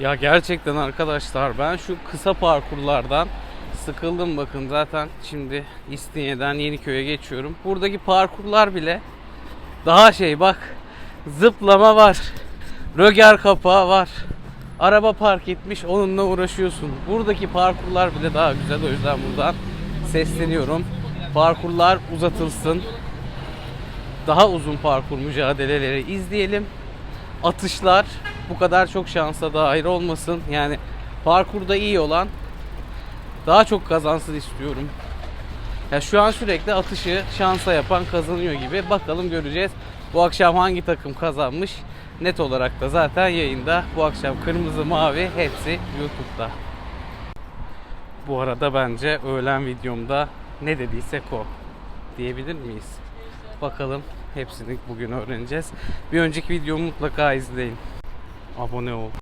Ya gerçekten arkadaşlar ben şu kısa parkurlardan sıkıldım bakın zaten şimdi İstinye'den Yeniköy'e geçiyorum. Buradaki parkurlar bile daha şey bak zıplama var. Röger kapağı var. Araba park etmiş onunla uğraşıyorsun. Buradaki parkurlar bile daha güzel o yüzden buradan sesleniyorum. Parkurlar uzatılsın. Daha uzun parkur mücadeleleri izleyelim. Atışlar bu kadar çok şansa dair olmasın. Yani parkurda iyi olan daha çok kazansın istiyorum. Ya şu an sürekli atışı şansa yapan kazanıyor gibi. Bakalım göreceğiz. Bu akşam hangi takım kazanmış? Net olarak da zaten yayında. Bu akşam kırmızı mavi hepsi YouTube'da. Bu arada bence öğlen videomda ne dediysek o diyebilir miyiz? Bakalım hepsini bugün öğreneceğiz. Bir önceki videomu mutlaka izleyin. Abone ol.